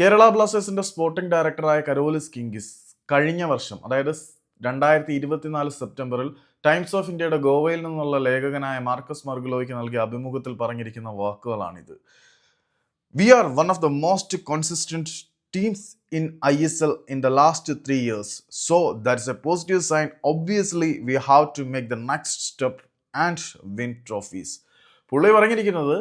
കേരള ബ്ലാസ്റ്റേഴ്സിന്റെ സ്പോർട്ടിംഗ് ഡയറക്ടറായ കരോലിസ് കിങ്കിസ് കഴിഞ്ഞ വർഷം അതായത് രണ്ടായിരത്തി ഇരുപത്തിനാല് സെപ്റ്റംബറിൽ ടൈംസ് ഓഫ് ഇന്ത്യയുടെ ഗോവയിൽ നിന്നുള്ള ലേഖകനായ മാർക്കസ് മർഗുലോയ്ക്ക് നൽകിയ അഭിമുഖത്തിൽ പറഞ്ഞിരിക്കുന്ന വാക്കുകളാണിത്. We are one of the most consistent teams in I S L in the last three years so that's a positive sign obviously we have to make the next step and win trophies പുള്ളി പറഞ്ഞിരിക്കുന്നത്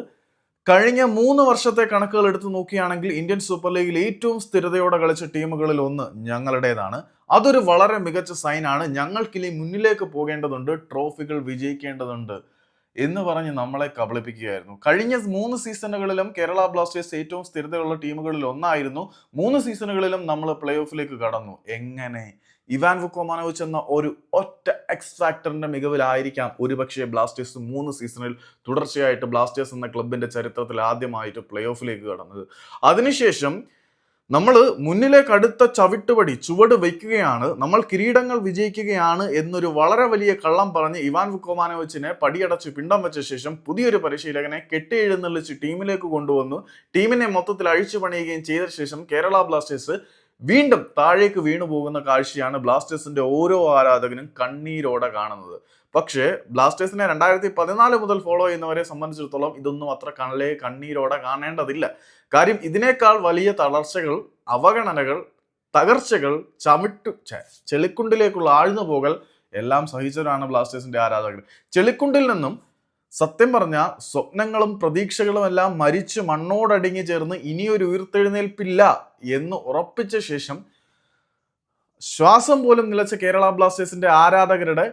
കഴിഞ്ഞ മൂന്ന് വർഷത്തെ കണക്കുകൾ എടുത്തു നോക്കുകയാണെങ്കിൽ Indian super ലീഗിൽ ഏറ്റവും സ്ഥിരതയോടെ കളിച്ച ടീമുകളിൽ ഒന്ന് ഞങ്ങളുടേതാണ്. അതൊരു വളരെ മികച്ച സൈനാണ് ഞങ്ങൾക്കിനി മുന്നിലേക്ക് പോകേണ്ടതുണ്ട് ട്രോഫികൾ വിജയിക്കേണ്ടതുണ്ട്. എന്ന് പറഞ്ഞ് നമ്മളെ കബളിപ്പിക്കുകയായിരുന്നു. കഴിഞ്ഞ മൂന്ന് സീസണുകളിലും കേരള ബ്ലാസ്റ്റേഴ്സ് ഏറ്റവും സ്ഥിരതയുള്ള ടീമുകളിൽ ഒന്നായിരുന്നു. മൂന്ന് സീസണുകളിലും നമ്മൾ പ്ലേ ഓഫിലേക്ക് കടന്നു. എങ്ങനെ? ഇവാൻ വുക്കോമാനോവിച്ച് എന്ന ഒരു ഒറ്റ എക്സ്ട്രാക്ടറിന്റെ മികവിലായിരിക്കാം. ഒരുപക്ഷെ ബ്ലാസ്റ്റേഴ്സ് മൂന്ന് സീസണിൽ തുടർച്ചയായിട്ട് ബ്ലാസ്റ്റേഴ്സ് എന്ന ക്ലബിന്റെ ചരിത്രത്തിൽ ആദ്യമായിട്ട് പ്ലേ ഓഫിലേക്ക് കടന്നത്. അതിനുശേഷം നമ്മൾ മുന്നിലേക്ക് അടുത്ത ചവിട്ടുപടി ചുവട് വയ്ക്കുകയാണ്. നമ്മൾ കിരീടങ്ങൾ വിജയിക്കുകയാണ് എന്നൊരു വളരെ വലിയ കള്ളം പറഞ്ഞ് ഇവാൻ വുക്കോമാനോവിച്ചിനെ പടിയടച്ച് പിണ്ടം വെച്ച ശേഷം പുതിയൊരു പരിശീലകനെ കെട്ടിയെഴുന്നള്ളിച്ച് ടീമിലേക്ക് കൊണ്ടുവന്നു. ടീമിനെ മൊത്തത്തിൽ അഴിച്ചു പണിയുകയും ചെയ്ത ശേഷം കേരള ബ്ലാസ്റ്റേഴ്സ് വീണ്ടും താഴേക്ക് വീണു പോകുന്ന കാഴ്ചയാണ് ബ്ലാസ്റ്റേഴ്സിന്റെ ഓരോ ആരാധകനും കണ്ണീരോടെ കാണുന്നത്. പക്ഷേ ബ്ലാസ്റ്റേഴ്സിനെ രണ്ടായിരത്തി പതിനാല് മുതൽ ഫോളോ ചെയ്യുന്നവരെ സംബന്ധിച്ചിടത്തോളം ഇതൊന്നും അത്ര കണ്ണിലെ കണ്ണീരോടെ കാണേണ്ടതില്ല. കാര്യം ഇതിനേക്കാൾ വലിയ തളർച്ചകൾ അവഗണനകൾ തകർച്ചകൾ ചമിട്ടു ചെളിക്കുണ്ടിലേക്കുള്ള ആഴ്ന്നു പോകൽ എല്ലാം സഹിച്ചവരാണ് ബ്ലാസ്റ്റേഴ്സിന്റെ ആരാധകർ. ചെളിക്കുണ്ടിൽ നിന്നും സത്യം പറഞ്ഞ സ്വപ്നങ്ങളും പ്രതീക്ഷകളും എല്ലാം മരിച്ച് മണ്ണോടടിങ്ങി ചേർന്ന് ഇനിയൊരു ഉയർത്തെഴുന്നേൽപ്പില്ല എന്ന് ഉറപ്പിച്ച ശേഷം ശ്വാസം പോലും നിലച്ച കേരള ബ്ലാസ്റ്റേഴ്സിന്റെ ആരാധകരുടെ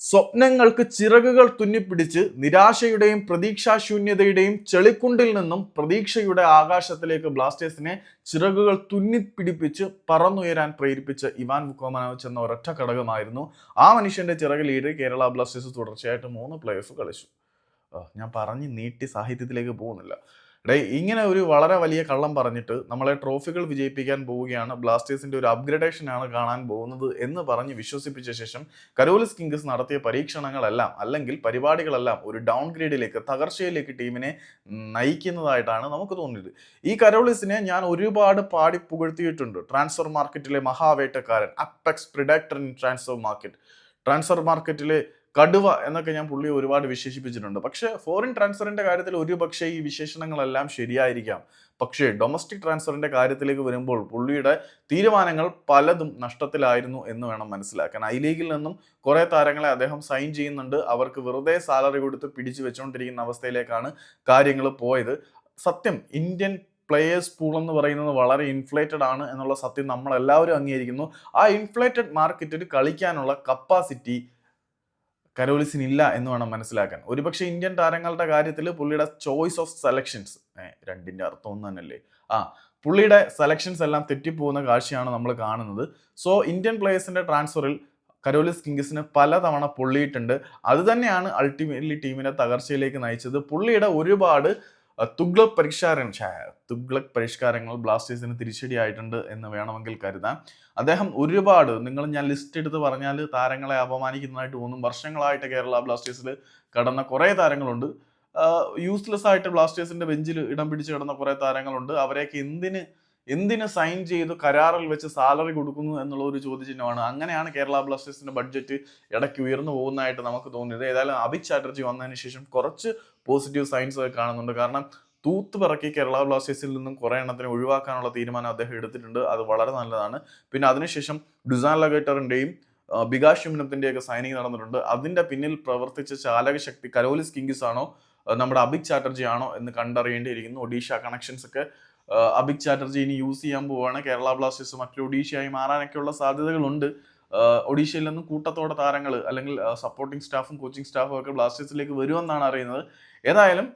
സ്വപ്നങ്ങൾക്ക് ചിറകുകൾ തുന്നിപ്പിടിച്ച് നിരാശയുടെയും പ്രതീക്ഷാശൂന്യതയുടെയും ചെളിക്കുണ്ടിൽ നിന്നും പ്രതീക്ഷയുടെ ആകാശത്തിലേക്ക് ബ്ലാസ്റ്റേഴ്സിനെ ചിറകുകൾ തുന്നിപ്പിടിപ്പിച്ച് പറന്നുയരാൻ പ്രേരിപ്പിച്ച ഇവാൻ വുക്കോമനോവിച്ച് എന്ന ഒരൊറ്റ ഘടകമായിരുന്നു. ആ മനുഷ്യന്റെ ചിറകിലീട് കേരള ബ്ലാസ്റ്റേഴ്സ് തുടർച്ചയായിട്ട് മൂന്ന് പ്ലേയേഴ്സ് കളിച്ചു. ഞാൻ പറഞ്ഞ് നീട്ടി സാഹിത്യത്തിലേക്ക് പോകുന്നില്ല. ഡേ ഇങ്ങനെ ഒരു വളരെ വലിയ കള്ളം പറഞ്ഞിട്ട് നമ്മളെ ട്രോഫികൾ വിജയിപ്പിക്കാൻ പോവുകയാണ് ബ്ലാസ്റ്റേഴ്സിന്റെ ഒരു അപ്ഗ്രഡേഷനാണ് കാണാൻ പോകുന്നത് എന്ന് പറഞ്ഞ് വിശ്വസിപ്പിച്ച ശേഷം കരോലിസ് കിങ്സ് നടത്തിയ പരീക്ഷണങ്ങളെല്ലാം അല്ലെങ്കിൽ പരിപാടികളെല്ലാം ഒരു ഡൗൺ ഗ്രേഡിലേക്ക് തകർച്ചയിലേക്ക് ടീമിനെ നയിക്കുന്നതായിട്ടാണ് നമുക്ക് തോന്നിയത്. ഈ കരോളിസിനെ ഞാൻ ഒരുപാട് പാടി പുകഴ്ത്തിയിട്ടുണ്ട്. ട്രാൻസ്ഫർ മാർക്കറ്റിലെ മഹാവേട്ടക്കാരൻ apex predator in transfer market. Transfer മാർക്കറ്റിലെ കടുവ എന്നൊക്കെ ഞാൻ പുള്ളി ഒരുപാട് വിശേഷിപ്പിച്ചിട്ടുണ്ട്. പക്ഷെ ഫോറിൻ ട്രാൻസ്ഫറിന്റെ കാര്യത്തിൽ ഒരു പക്ഷേ ഈ വിശേഷണങ്ങളെല്ലാം ശരിയായിരിക്കാം. പക്ഷേ ഡൊമസ്റ്റിക് ട്രാൻസ്ഫറിന്റെ കാര്യത്തിലേക്ക് വരുമ്പോൾ പുള്ളിയുടെ തീരുമാനങ്ങൾ പലതും നഷ്ടത്തിലായിരുന്നു എന്ന് വേണം മനസ്സിലാക്കാൻ. ഐ ലീഗിൽ നിന്നും കുറെ താരങ്ങളെ അദ്ദേഹം സൈൻ ചെയ്യുന്നുണ്ട്. അവർക്ക് വെറുതെ സാലറി കൊടുത്ത് പിടിച്ചു വെച്ചുകൊണ്ടിരിക്കുന്ന അവസ്ഥയിലേക്കാണ് കാര്യങ്ങൾ പോയത്. സത്യം ഇന്ത്യൻ പ്ലേയേഴ്സ് പൂൾ എന്ന് പറയുന്നത് വളരെ ഇൻഫ്ലേറ്റഡ് ആണ് എന്നുള്ള സത്യം നമ്മൾ എല്ലാവരും അംഗീകരിക്കുന്നു. ആ ഇൻഫ്ലേറ്റഡ് മാർക്കറ്റിൽ കളിക്കാനുള്ള കപ്പാസിറ്റി കരോലിസിന് ഇല്ല എന്ന് വേണം മനസ്സിലാക്കാൻ. ഒരുപക്ഷെ ഇന്ത്യൻ താരങ്ങളുടെ കാര്യത്തിൽ പുള്ളിയുടെ ചോയ്സ് ഓഫ് സെലക്ഷൻസ് രണ്ടിന്റെ അർത്ഥം ഒന്ന് തന്നെയല്ലേ? ആ പുള്ളിയുടെ സെലക്ഷൻസ് എല്ലാം തെറ്റിപ്പോകുന്ന കാഴ്ചയാണ് നമ്മൾ കാണുന്നത്. സോ ഇന്ത്യൻ പ്ലേയേഴ്സിന്റെ ട്രാൻസ്ഫറിൽ കരോലിസ് കിങ്സിന് പലതവണ പൊള്ളിയിട്ടുണ്ട്. അത് തന്നെയാണ് അൾട്ടിമേറ്റ്ലി ടീമിനെ തകർച്ചയിലേക്ക് നയിച്ചത്. പുള്ളിയുടെ ഒരുപാട് തുഗ്ലക് പരിഷ്കാരങ്ങൾ ഛേ, തുഗ്ലക് പരിഷ്കാരങ്ങൾ ബ്ലാസ്റ്റേഴ്സിന് തിരിച്ചടിയായിട്ടുണ്ട് എന്ന് വേണമെങ്കിൽ കരുതാം. അദ്ദേഹം ഒരുപാട് നിങ്ങൾ ഞാൻ ലിസ്റ്റ് എടുത്ത് പറഞ്ഞാൽ താരങ്ങളെ അപമാനിക്കുന്നതായിട്ട് തോന്നും. വർഷങ്ങളായിട്ട് കേരള ബ്ലാസ്റ്റേഴ്സിൽ കടന്ന കുറേ താരങ്ങളുണ്ട്. യൂസ്ലെസ് ആയിട്ട് ബ്ലാസ്റ്റേഴ്സിന്റെ ബെഞ്ചിൽ ഇടം പിടിച്ച് കിടന്ന കുറേ താരങ്ങളുണ്ട്. അവരെയൊക്കെ എന്തിന് എന്തിന് സൈൻ ചെയ്ത് കരാറിൽ വെച്ച് സാലറി കൊടുക്കുന്നു എന്നുള്ള ഒരു ചോദ്യചിഹ്നമാണ്. അങ്ങനെയാണ് കേരള ബ്ലാസ്റ്റേഴ്സിന്റെ ബഡ്ജറ്റ് ഇടയ്ക്ക് ഉയർന്നു പോകുന്നതായിട്ട് നമുക്ക് തോന്നിയത് ഏതായാലും അഭിത് ചാറ്റർജി വന്നതിന് ശേഷം കുറച്ച് പോസിറ്റീവ് സൈൻസ് കാണുന്നുണ്ട്. കാരണം തൂത്ത് പിറക്കി കേരള ബ്ലാസ്റ്റേഴ്സിൽ നിന്നും കുറേ എണ്ണത്തിന് ഒഴിവാക്കാനുള്ള തീരുമാനം അദ്ദേഹം എടുത്തിട്ടുണ്ട്. അത് വളരെ നല്ലതാണ്. പിന്നെ അതിനുശേഷം ഡുസാൻ ലഗേറ്ററിന്റെയും ബികാഷ് ഒക്കെ സൈനിങ് നടന്നിട്ടുണ്ട്. അതിന്റെ പിന്നിൽ പ്രവർത്തിച്ച ചാലക ശക്തി കരോലിസ് കിങ്കിസ് ആണോ നമ്മുടെ അഭിക് ചാറ്റർജി ആണോ എന്ന് കണ്ടറിയേണ്ടിയിരിക്കുന്നു. ഒഡീഷ കണക്ഷൻസ് ഒക്കെ അഭിക് ചാറ്റർജി ഇനി യൂസ് ചെയ്യാൻ പോവുകയാണ്. കേരള ബ്ലാസ്റ്റേഴ്സ് മറ്റൊരു ഒഡീഷയായി മാറാനൊക്കെയുള്ള സാധ്യതകളുണ്ട്. ഒഡീഷയിൽ നിന്നും കൂട്ടത്തോടെ താരങ്ങൾ അല്ലെങ്കിൽ സപ്പോർട്ടിംഗ് സ്റ്റാഫും കോച്ചിങ് സ്റ്റാഫും ഒക്കെ ബ്ലാസ്റ്റേഴ്സിലേക്ക് വരുമെന്നാണ് അറിയുന്നത്. ഏതായാലും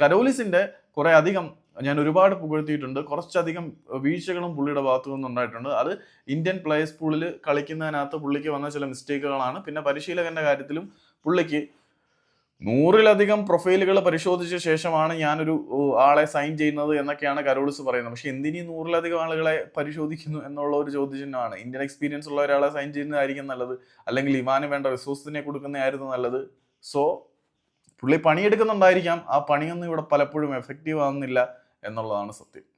കരോലിസിന്റെ കുറെ അധികം ഞാൻ ഒരുപാട് പുകഴ്ത്തിയിട്ടുണ്ട്. കുറച്ചധികം വീഴ്ചകളും പുള്ളിയുടെ ഭാഗത്തു നിന്നുണ്ടായിട്ടുണ്ട് അത് ഇന്ത്യൻ പ്ലേയേഴ്സ് പൂളിൽ കളിക്കുന്നതിനകത്ത് പുള്ളിക്ക് വന്ന ചില മിസ്റ്റേക്കുകളാണ് പിന്നെ പരിശീലകന്റെ കാര്യത്തിലും പുള്ളിക്ക് നൂറിലധികം പ്രൊഫൈലുകൾ പരിശോധിച്ച ശേഷമാണ് ഞാനൊരു ആളെ സൈൻ ചെയ്യുന്നത് എന്നൊക്കെയാണ് കരോളിസ് പറയുന്നത്. പക്ഷെ എന്തിനീ നൂറിലധികം ആളുകളെ പരിശോധിക്കുന്നു എന്നുള്ള ഒരു ചോദ്യചിഹ്നമാണ്. ഇന്ത്യൻ എക്സ്പീരിയൻസ് ഉള്ള ഒരാളെ സൈൻ ചെയ്യുന്നതായിരിക്കും നല്ലത്. അല്ലെങ്കിൽ ഇമാന് വേണ്ട റിസോഴ്സിനെ കൊടുക്കുന്നതായിരുന്നു നല്ലത്. സോ പുള്ളി പണിയെടുക്കുന്നുണ്ടായിരിക്കാം. ആ പണിയൊന്നും ഇവിടെ പലപ്പോഴും എഫക്റ്റീവ് ആവുന്നില്ല എന്നുള്ളതാണ് സത്യം.